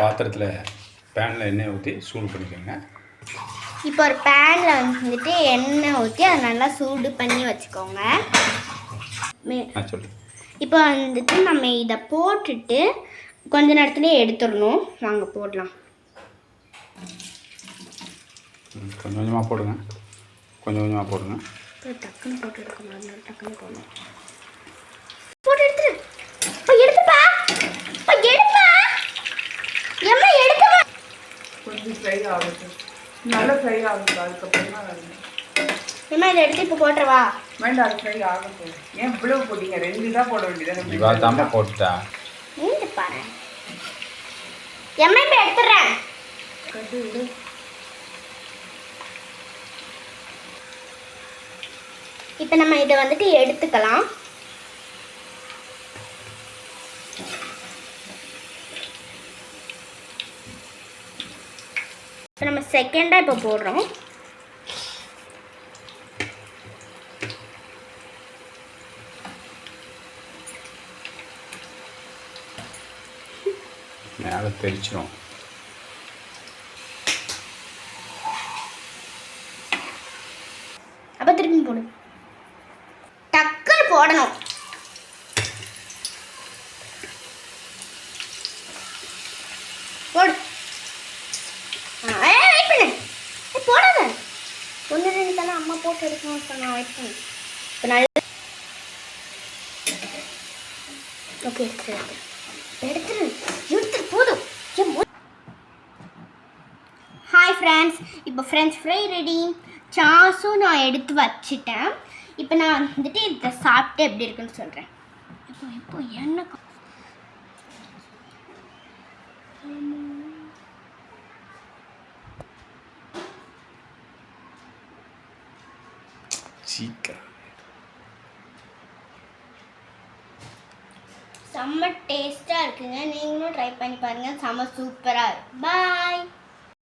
பாத்திரத்தில் பேனில் எண்ணெய் ஊற்றி சூடு பண்ணிக்கோங்க. இப்போ ஒரு பேனில் வந்துட்டு எண்ணெய் ஊற்றி அதை நல்லா சூடு பண்ணி வச்சுக்கோங்க. சொல்லு. இப்போ வந்துட்டு நம்ம இதை போட்டுட்டு கொஞ்ச நேரத்துலேயே எடுத்துடணும். வாங்க போடலாம். கொஞ்சம் கொஞ்சமாக போடுங்க. கொஞ்சம் கொஞ்சமாக போடுங்க. டக்குன்னு போட்டு எடுக்க முடியாது டக்குன்னு போடணும் போட்டு எடுத்துரு இப்போ எடுத்துப்பா இப்போ எடுப்பா எம்மா எடுத்துப்பா கொஞ்சம் ஃப்ரை ஆகட்டும் நல்லா ஃப்ரை ஆகட்டும் அதுக்கப்புறமா எம்மா இதை எடுத்து இப்போ போட்டுருவா வேண்டாம் அது ஃப்ரை ஆகட்டும் ஏன் இவ்வளவு போட்டீங்க? ரெண்டு தான் போட வேண்டியது. இவா தாம்மா போட்டுட்டா. நீங்க பாரு. எம்மா இப்போ எடுத்துடுறேன். கட்டு விடு. இப்போ நம்ம இதை வந்துட்டு எடுத்துக்கலாம். இப்போ நம்ம செகண்டாக இப்போ போடுறோம். மேலே தெரிச்சிடும் அப்போ திருப்பி போடு. டக்குன்னு போடணும். ஒன்று ரெண்டு தானே அம்மா போட்டு எடுக்கணும் நான் வெயிட் பண்ணி. இப்போ நல்ல ஓகே எடுத்துரு எடுத்துரு. எடுத்துரு. போதும். ஹாய் ஃப்ரெண்ட்ஸ் இப்போ ஃப்ரெண்ட்ஸ் ஃப்ரை ரெடி சாஸும் நான் எடுத்து வச்சுட்டேன். இப்போ நான் வந்துட்டு இதை சாப்பிட்டு எப்படி இருக்குன்னு சொல்கிறேன் இப்போ இப்போ என்ன சீக்கிரம். செம்ம டேஸ்ட்டாக இருக்குங்க. நீங்களும் ட்ரை பண்ணி பாருங்கள் செம்ம சூப்பராக பாய்